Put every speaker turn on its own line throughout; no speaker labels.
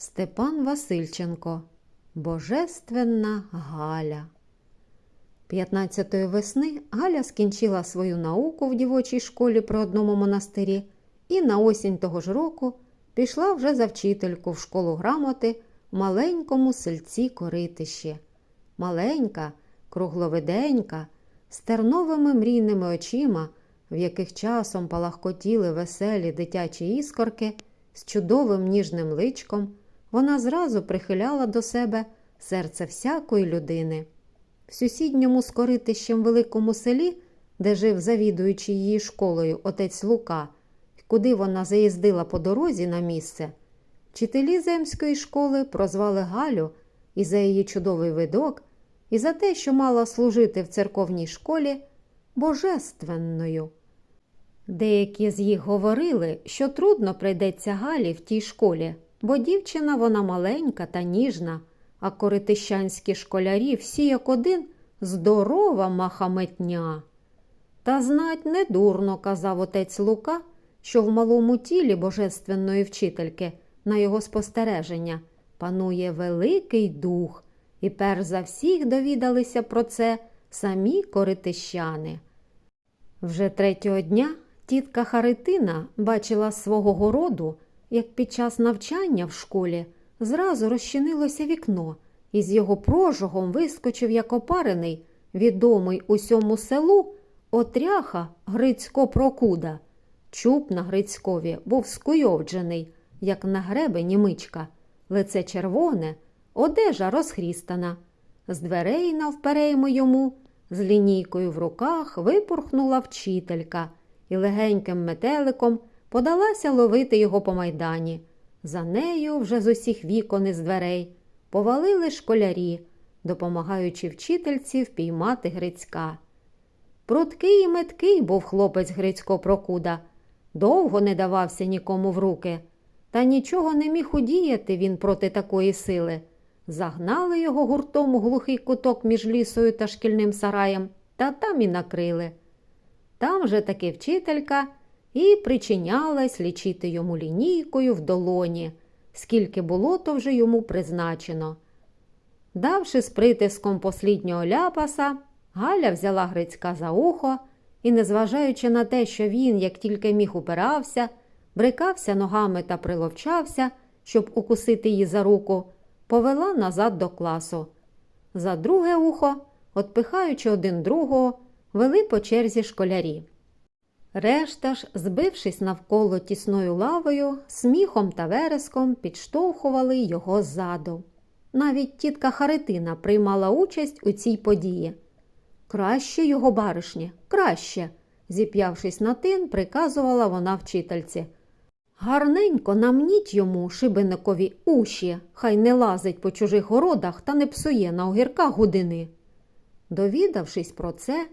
Степан Васильченко Божественна Галя. 15-ї весни Галя скінчила свою науку в дівочій школі при одному монастирі і на осінь того ж року пішла вже за вчительку в школу грамоти в маленькому сельці Коритище. Маленька, кругловиденька, з терновими мрійними очима, в яких часом палахкотіли веселі дитячі іскорки, з чудовим ніжним личком, вона зразу прихиляла до себе серце всякої людини. В сусідньому з Коритищем великому селі, де жив завідуючи її школою отець Лука, куди вона заїздила по дорозі на місце, вчителі земської школи прозвали Галю і за її чудовий видок, і за те, що мала служити в церковній школі божественною. Деякі з їх говорили, що трудно прийдеться Галі в тій школі, бо дівчина вона маленька та ніжна, а коритищанські школярі всі як один здорова махаметня. Та знать недурно, казав отець Лука, що в малому тілі божественної вчительки на його спостереження панує великий дух, і перш за всіх довідалися про це самі коритищани. Вже третього дня тітка Харитина бачила свого городу, як під час навчання в школі зразу розчинилося вікно, і з його прожогом вискочив як опарений, відомий усьому селу отряха Грицько Прокуда. Чуб на Грицькові був скуйовджений, як на гребені мичка, лице червоне, одежа розхрістана. З дверей навпереймо йому, з лінійкою в руках, випорхнула вчителька і легеньким метеликом подалася ловити його по майдані. За нею вже з усіх вікон і з дверей повалили школярі, допомагаючи вчительці впіймати Грицька. Пруткий і меткий був хлопець Грицько Прокуда, довго не давався нікому в руки, та нічого не міг удіяти він проти такої сили. Загнали його гуртом у глухий куток між лісою та шкільним сараєм, та там і накрили. Там же таки вчителька і причинялась лічити йому лінійкою в долоні, скільки було то вже йому призначено. Давши з притиском посліднього ляпаса, Галя взяла Грицька за ухо і, незважаючи на те, що він, як тільки міг упирався, брикався ногами та приловчався, щоб укусити її за руку, повела назад до класу. За друге ухо, отпихаючи один другого, вели по черзі школярі. Решта ж, збившись навколо тісною лавою, сміхом та вереском підштовхували його ззаду. Навіть тітка Харитина приймала участь у цій події. Краще його, баришні, краще, зіп'явшись на тин, приказувала вона вчительці. Гарненько намніть йому шибеникові уші, хай не лазить по чужих городах та не псує на огірках гудини. Довідавшись про це,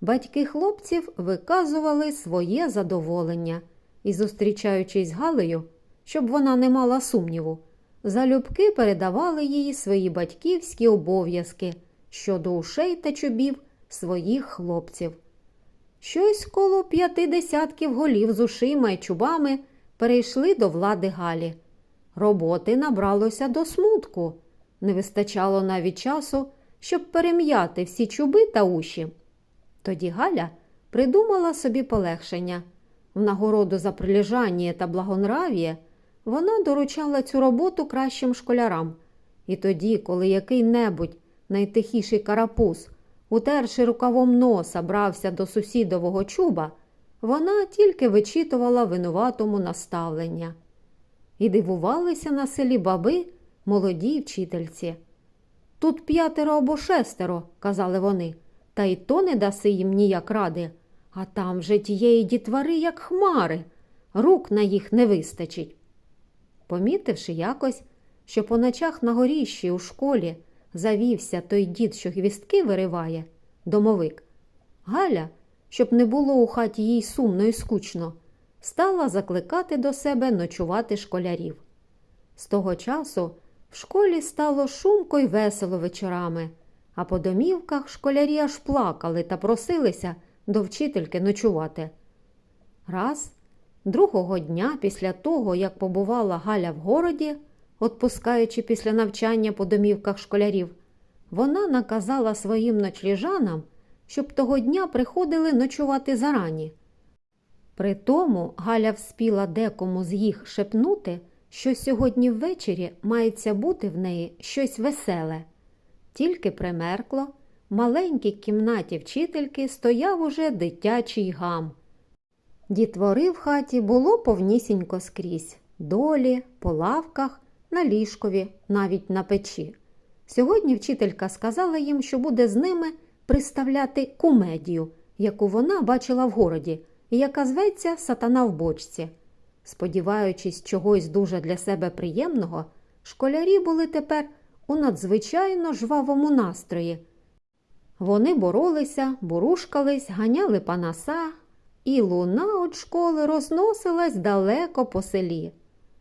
батьки хлопців виказували своє задоволення і, зустрічаючись Галею, щоб вона не мала сумніву, залюбки передавали їй свої батьківські обов'язки щодо ушей та чубів своїх хлопців. Щось коло п'яти десятків голів з ушима й чубами перейшли до влади Галі. Роботи набралося до смутку, не вистачало навіть часу, щоб перем'яти всі чуби та уші. Тоді Галя придумала собі полегшення. В нагороду за прилежання та благонрав'я вона доручала цю роботу кращим школярам. І тоді, коли який-небудь найтихіший карапуз, утерши рукавом носа, брався до сусідового чуба, вона тільки вичитувала винуватому наставлення. І дивувалися на селі баби молодій вчительці. Тут п'ятеро або шестеро, казали вони, та й то не даси їм ніяк ради, а там же тієї дітвари, як хмари, рук на їх не вистачить. Помітивши якось, що по ночах на горіщі у школі завівся той дід, що гвістки вириває, домовик, Галя, щоб не було у хаті їй сумно і скучно, стала закликати до себе ночувати школярів. З того часу в школі стало шумко й весело вечорами, а по домівках школярі аж плакали та просилися до вчительки ночувати. Раз, другого дня після того, як побувала Галя в городі, отпускаючи після навчання по домівках школярів, вона наказала своїм ночліжанам, щоб того дня приходили ночувати зарані. При тому Галя вспіла декому з їх шепнути, що сьогодні ввечері мається бути в неї щось веселе. Тільки примеркло, в маленькій кімнаті вчительки стояв уже дитячий гам. Дітвори в хаті було повнісінько скрізь долі, по лавках, на ліжкові, навіть на печі. Сьогодні вчителька сказала їм, що буде з ними приставляти кумедію, яку вона бачила в городі, і яка зветься Сатана в бочці. Сподіваючись чогось дуже для себе приємного, школярі були тепер у надзвичайно жвавому настрої. Вони боролися, бурушкались, ганяли панаса, і луна від школи розносилась далеко по селі.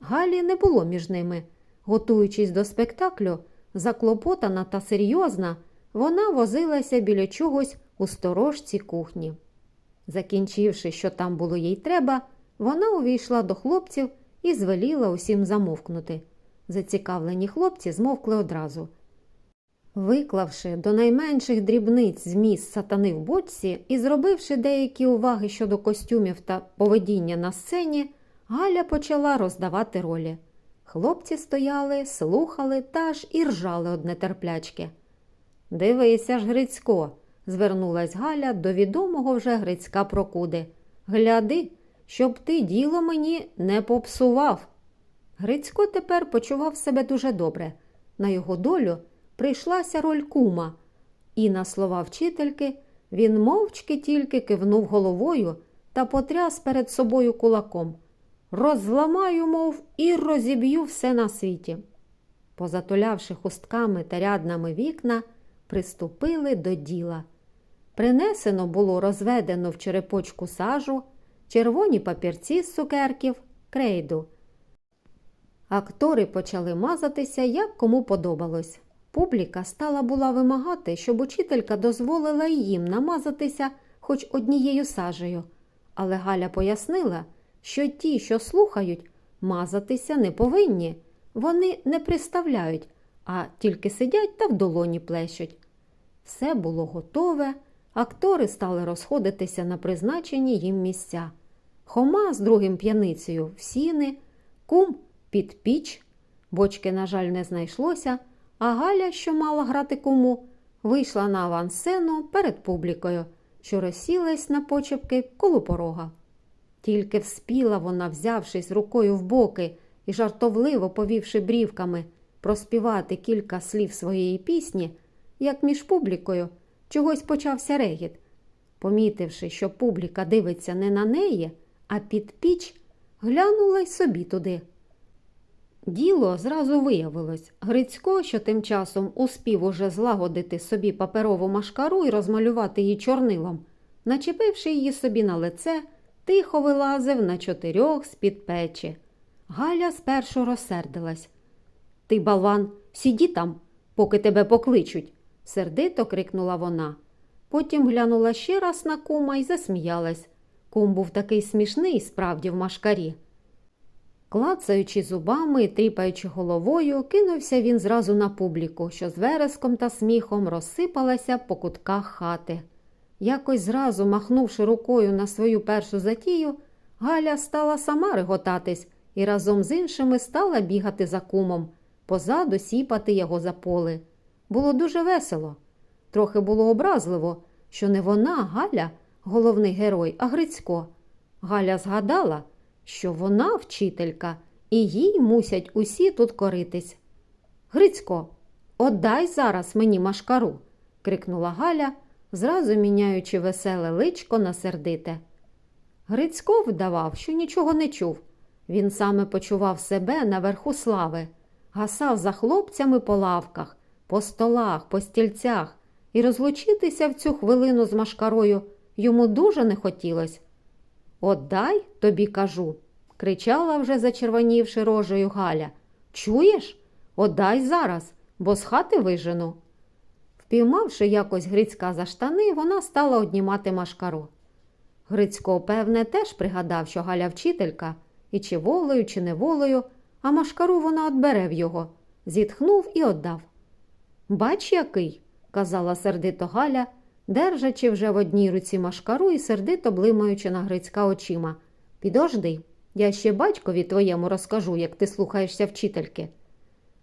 Галі не було між ними. Готуючись до спектаклю, заклопотана та серйозна, вона возилася біля чогось у сторожці кухні. Закінчивши, що там було їй треба, вона увійшла до хлопців і звеліла усім замовкнути. Зацікавлені хлопці змовкли одразу. Виклавши до найменших дрібниць зміст сатани в бочці і зробивши деякі уваги щодо костюмів та поведіння на сцені, Галя почала роздавати ролі. Хлопці стояли, слухали та аж і ржали од нетерплячки. Дивися ж, Грицько, звернулась Галя до відомого вже Грицька Прокуди. Гляди, щоб ти діло мені не попсував. Грицько тепер почував себе дуже добре. На його долю прийшлася роль кума, і на слова вчительки він мовчки тільки кивнув головою та потряс перед собою кулаком. Розламаю, мов, і розіб'ю все на світі. Позатулявши хустками та ряднами вікна, приступили до діла. Принесено було розведено в черепочку сажу, червоні папірці з цукерків, крейду. Актори почали мазатися, як кому подобалось. Публіка стала була вимагати, щоб учителька дозволила їм намазатися хоч однією сажею. Але Галя пояснила, що ті, що слухають, мазатися не повинні. Вони не приставляють, а тільки сидять та в долоні плещуть. Все було готове, актори стали розходитися на призначені їм місця. Хома з другим п'яницею в сіни, кум під піч. Бочки, на жаль, не знайшлося, а Галя, що мала грати куму, вийшла на авансцену перед публікою, що розсілась на почепки коло порога. Тільки вспіла вона, взявшись рукою в боки і жартовливо повівши брівками, проспівати кілька слів своєї пісні, як між публікою чогось почався регіт. Помітивши, що публіка дивиться не на неї, а під піч, глянула й собі туди. Діло зразу виявилось. Грицько, що тим часом успів уже злагодити собі паперову машкару і розмалювати її чорнилом, начепивши її собі на лице, тихо вилазив на чотирьох з-під печі. Галя спершу розсердилась. Ти, балван, сіді там, поки тебе покличуть, сердито крикнула вона. Потім глянула ще раз на кума і засміялась. Кум був такий смішний, справді, в машкарі. Клацаючи зубами і тріпаючи головою, кинувся він зразу на публіку, що з вереском та сміхом розсипалася по кутках хати. Якось зразу, махнувши рукою на свою першу затію, Галя стала сама реготатись і разом з іншими стала бігати за кумом, позаду сіпати його за поли. Було дуже весело. Трохи було образливо, що не вона, Галя, головний герой, а Грицько. Галя згадала, що вона вчителька, і їй мусять усі тут коритись. Грицько, отдай зараз мені машкару, крикнула Галя, зразу міняючи веселе личко на сердите. Грицько вдавав, що нічого не чув. Він саме почував себе наверху слави, гасав за хлопцями по лавках, по столах, по стільцях, і розлучитися в цю хвилину з машкарою йому дуже не хотілося. Отдай, тобі кажу, кричала вже зачервонівши рожею Галя. Чуєш? Отдай зараз, бо з хати вижену. Впіймавши якось Грицька за штани, вона стала однімати машкару. Грицько, певне, теж пригадав, що Галя вчителька, і чи волею, чи неволею, а машкару вона отбере в його, зітхнув і отдав. Бач, який, казала сердито Галя, держачи вже в одній руці машкару і сердито блимаючи на Грицька очима. Підожди, я ще батькові твоєму розкажу, як ти слухаєшся вчительки.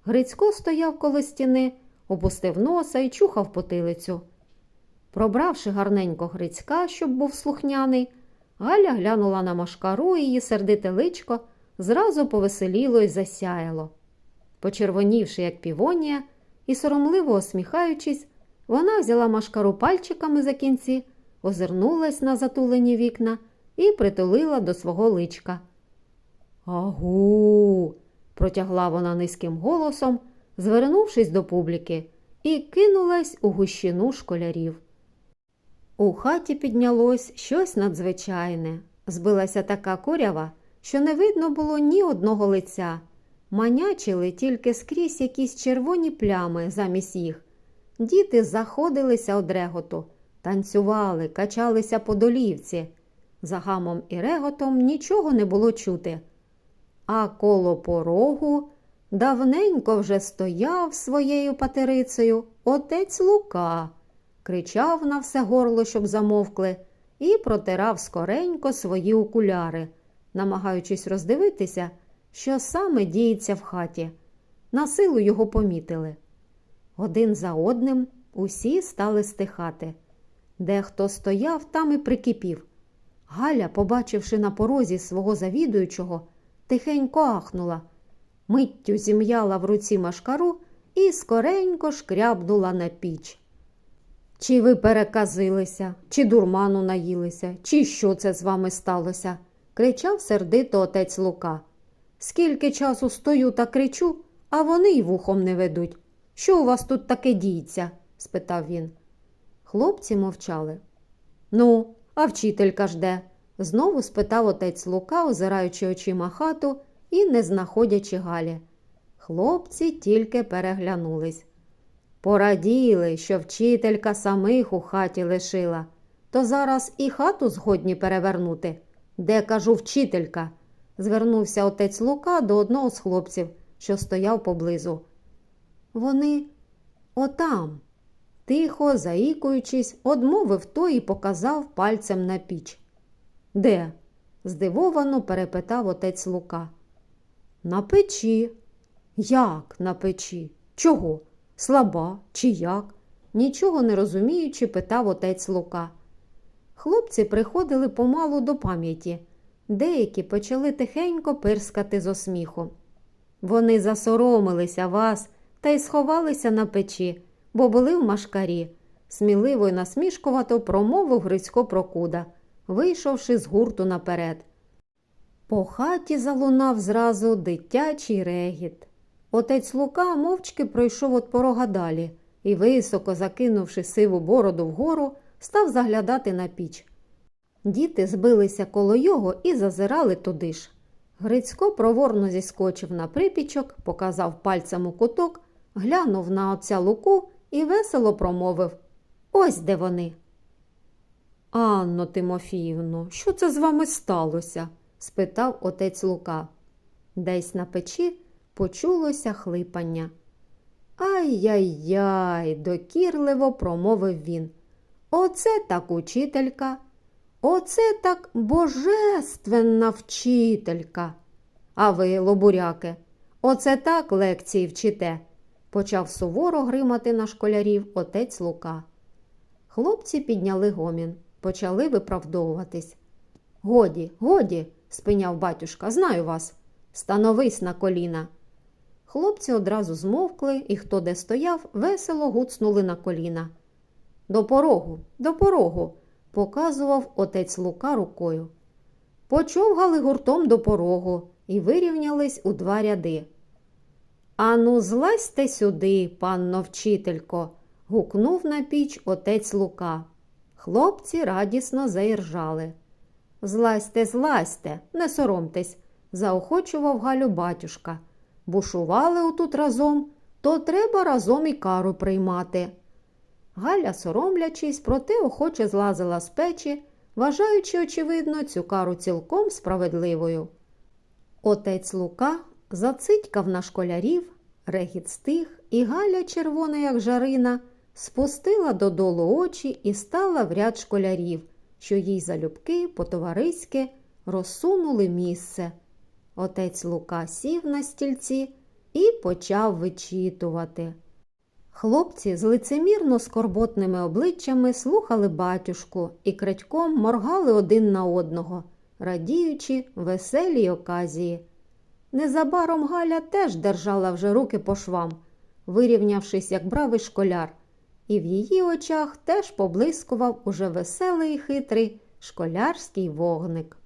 Грицько стояв коло стіни, опустив носа і чухав потилицю. Пробравши гарненько Грицька, щоб був слухняний, Галя глянула на машкару і її сердите личко зразу повеселіло і засяяло. Почервонівши, як півонія, і соромливо усміхаючись, вона взяла машкару пальчиками за кінці, озирнулась на затулені вікна і притулила до свого личка. Агу. протягла вона низьким голосом, звернувшись до публіки, і кинулась у гущину школярів. У хаті піднялось щось надзвичайне. Збилася така курява, що не видно було ні одного лиця. Манячили тільки скрізь якісь червоні плями замість їх. Діти заходилися од реготу, танцювали, качалися по долівці. За гамом і реготом нічого не було чути. А коло порогу давненько вже стояв своєю патерицею отець Лука, кричав на все горло, щоб замовкли, і протирав скоренько свої окуляри, намагаючись роздивитися, що саме діється в хаті. На силу його помітили. Один за одним усі стали стихати. Дехто стояв, там і прикипів. Галя, побачивши на порозі свого завідуючого, тихенько ахнула, миттю зім'яла в руці машкару і скоренько шкрябнула на піч. Чи ви переказилися, чи дурману наїлися, чи що це з вами сталося? кричав сердито отець Лука. Скільки часу стою та кричу, а вони й вухом не ведуть. Що у вас тут таке діється? спитав він. Хлопці мовчали. Ну, а вчителька ж де? знову спитав отець Лука, озираючи очима хату і не знаходячи Галі. Хлопці тільки переглянулись. Пораділи, що вчителька самих у хаті лишила, то зараз і хату згодні перевернути. Де кажу вчителька? звернувся отець Лука до одного з хлопців, що стояв поблизу. Вони отам, тихо, заїкуючись, одмовив той і показав пальцем на піч. Де? здивовано перепитав отець Лука. На печі. Як на печі? Чого? Слаба чи як? Нічого не розуміючи, питав отець Лука. Хлопці приходили помалу до пам'яті. Деякі почали тихенько пирскати з осміху. Вони засоромилися вас та й сховалися на печі, бо були в машкарі. Сміливо й насмішкувато промовив Грицько Прокуда, вийшовши з гурту наперед. По хаті залунав зразу дитячий регіт. Отець Лука мовчки пройшов от порога далі і, високо закинувши сиву бороду вгору, став заглядати на піч. Діти збилися коло його і зазирали туди ж. Грицько проворно зіскочив на припічок, показав пальцем у куток, глянув на отця Луку і весело промовив Ось де вони. Анно Тимофіївно, що це з вами сталося? спитав отець Лука. Десь на печі почулося хлипання. Ай-яй-яй, докірливо промовив він. Оце так учителька, оце так божественна вчителька. А ви, лобуряки, оце так лекції вчите, почав суворо гримати на школярів отець Лука. Хлопці підняли гомін, почали виправдовуватись. Годі, годі, спиняв батюшка, знаю вас. Становись на коліна. Хлопці одразу змовкли і, хто де стояв, весело гуцнули на коліна. До порогу, до порогу, показував отець Лука рукою. Почовгали гуртом до порогу і вирівнялись у два ряди. Ану, злазьте сюди, панно вчителько, гукнув на піч отець Лука. Хлопці радісно заіржали. Злазьте, злазьте, не соромтесь, заохочував Галю батюшка. Бушували отут разом, то треба разом і кару приймати. Галя, соромлячись, проте охоче злазила з печі, вважаючи, очевидно, цю кару цілком справедливою. Отець Лука Зацитькав на школярів, регіт стих, і Галя, червона, як жарина, спустила додолу очі і стала в ряд школярів, що їй залюбки по-товариськи розсунули місце. Отець Лука сів на стільці і почав вичитувати. Хлопці з лицемірно скорботними обличчями слухали батюшку і крадьком моргали один на одного, радіючи веселій оказії. Незабаром Галя теж держала вже руки по швам, вирівнявшись, як бравий школяр, і в її очах теж поблискував уже веселий і хитрий школярський вогник.